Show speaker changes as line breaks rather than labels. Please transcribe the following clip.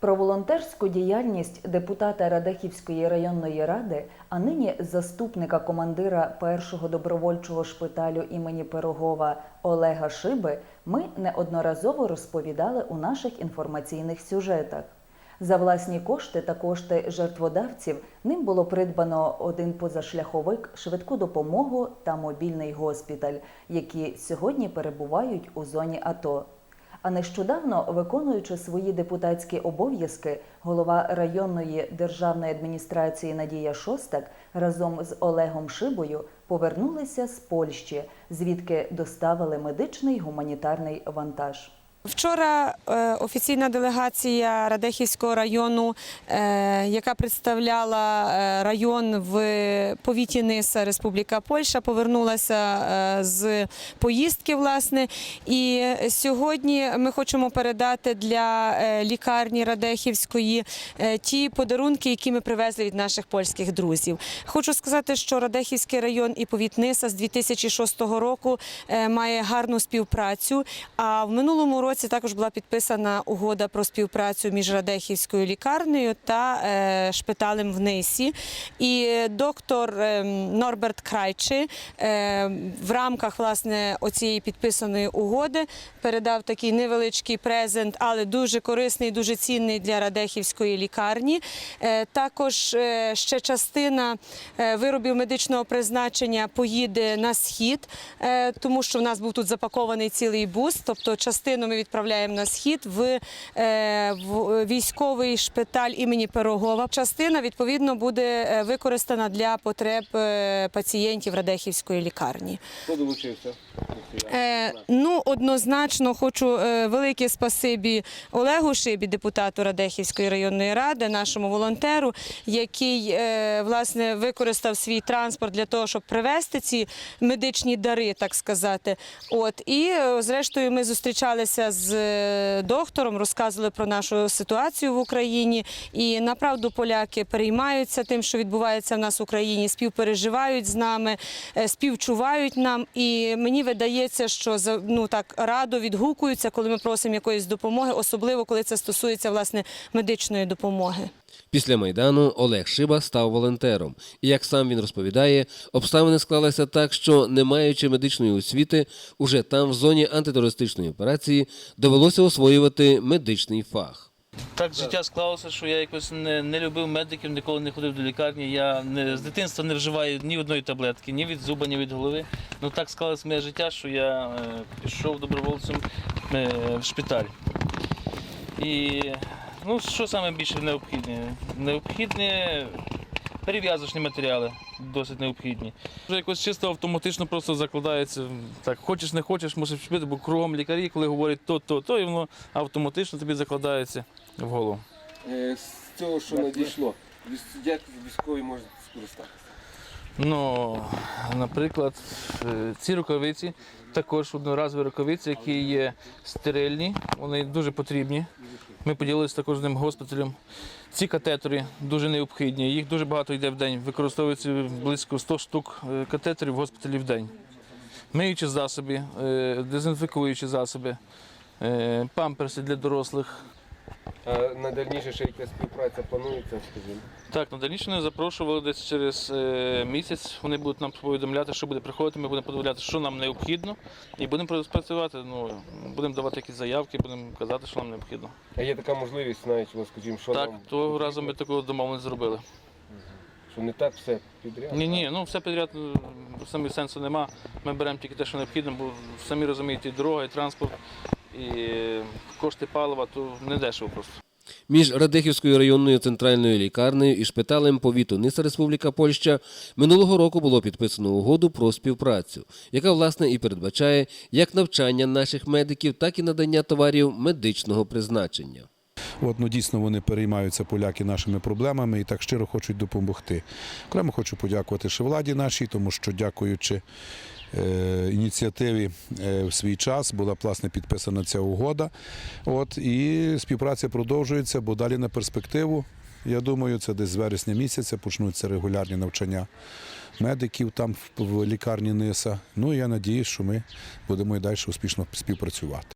Про волонтерську діяльність депутата Радехівської районної ради, а нині заступника командира першого добровольчого шпиталю імені Пирогова Олега Шиби, ми неодноразово розповідали у наших інформаційних сюжетах. За власні кошти та кошти жертводавців ним було придбано один позашляховик, швидку допомогу та мобільний госпіталь, які сьогодні перебувають у зоні АТО. А нещодавно, виконуючи свої депутатські обов'язки, голова районної державної адміністрації Надія Шостак разом з Олегом Шибою повернулися з Польщі, звідки доставили медичний гуманітарний вантаж.
Вчора е, офіційна делегація Радехівського району, е, яка представляла е, район в повіті Ниса, Республіка Польща, повернулася з поїздки. Власне, і сьогодні ми хочемо передати для лікарні Радехівської ті подарунки, які ми привезли від наших польських друзів. Хочу сказати, що Радехівський район і повіт Ниса з 2006 року має гарну співпрацю. А в минулому році також була підписана угода про співпрацю між Радехівською лікарнею та е, шпиталем в Нисі. І доктор е, Норберт Крайчи е, в рамках власне оцієї підписаної угоди передав такий невеличкий презент, але дуже корисний, дуже цінний для Радехівської лікарні. Також ще частина виробів медичного призначення поїде на схід, тому що в нас був тут запакований цілий бус. Тобто частину ми відправляємо на схід в, е, в військовий шпиталь імені Пирогова. Частина відповідно буде е, використана для потреб е, пацієнтів Радехівської лікарні.
Хто долучився?
Е, ну, однозначно хочу е, велике спасибі Олегу Шибі, депутату Радехівської районної ради, нашому волонтеру, який е, власне використав свій транспорт для того, щоб привезти ці медичні дари, так сказати. От і зрештою ми зустрічалися з доктором, розказували про нашу ситуацію в Україні. І направду поляки переймаються тим, що відбувається в нас в Україні, співпереживають з нами, співчувають нам. І мені видається, що ну так радо відгукуються, коли ми просимо якоїсь допомоги, особливо коли це стосується власне медичної допомоги.
Після майдану Олег Шиба став волонтером. І як сам він розповідає, обставини склалися так, що, не маючи медичної освіти, уже там, в зоні антитерористичної операції, довелося освоювати медичний фах.
Так життя склалося, що я якось не, не любив медиків, ніколи не ходив до лікарні. Я не, з дитинства не вживаю ні одної таблетки, ні від зуба, ні від голови. Ну так склалося моє життя, що я е, пішов добровольцем е, в шпиталь. І ну, що саме більше необхідне? Необхідне перев'язочні матеріали, досить необхідні. Вже якось чисто автоматично просто закладається. Так, хочеш, не хочеш, мусиш вчити, бо кругом лікарі, коли говорять то, то, то, і воно автоматично тобі закладається в голову.
Е, З цього, що надійшло, як військові можуть скористатися?
Ну, наприклад, е, ці рукавиці, також одноразові рукавиці, які є стерильні, вони дуже потрібні. Ми поділилися також з ним госпіталем. Ці катетери дуже необхідні. Їх дуже багато йде в день. Використовується близько 100 штук е, катетерів в госпіталі в день. Миючі засоби, е, дезінфікуючі засоби, памперси для дорослих.
На дальніше ще якась співпраця планується, скажімо.
Так, на дальніше не запрошували десь через е, місяць. Вони будуть нам повідомляти, що буде приходити. Ми будемо повідомляти, що нам необхідно, і будемо спрацювати. Ну будемо давати якісь заявки, будемо казати, що нам необхідно.
А є така можливість, ну, скажімо, що
так,
нам
того
потрібно,
разу ми таку домовленість зробили.
що не так все підряд.
Ні, ні, ну все підряд е, самі сенсу нема. Ми беремо тільки те, що необхідно, бо самі розумієте, і дорога, і транспорт, і кошти палива, то не дешево просто.
Між Радехівською районною центральною лікарнею і шпиталем повіту Ниса Республіка Польща минулого року було підписано угоду про співпрацю, яка власне і передбачає як навчання наших медиків, так і надання товарів медичного призначення.
От, ну, дійсно вони переймаються поляки нашими проблемами і так щиро хочуть допомогти. Окремо хочу подякувати ще владі нашій, тому що дякуючи ініціативі е, в свій час була власне підписана ця угода. От, і співпраця продовжується, бо далі на перспективу. Я думаю, це десь з вересня місяця почнуться регулярні навчання медиків там в лікарні НИСа. Ну і я надіюсь, що ми будемо і далі успішно співпрацювати.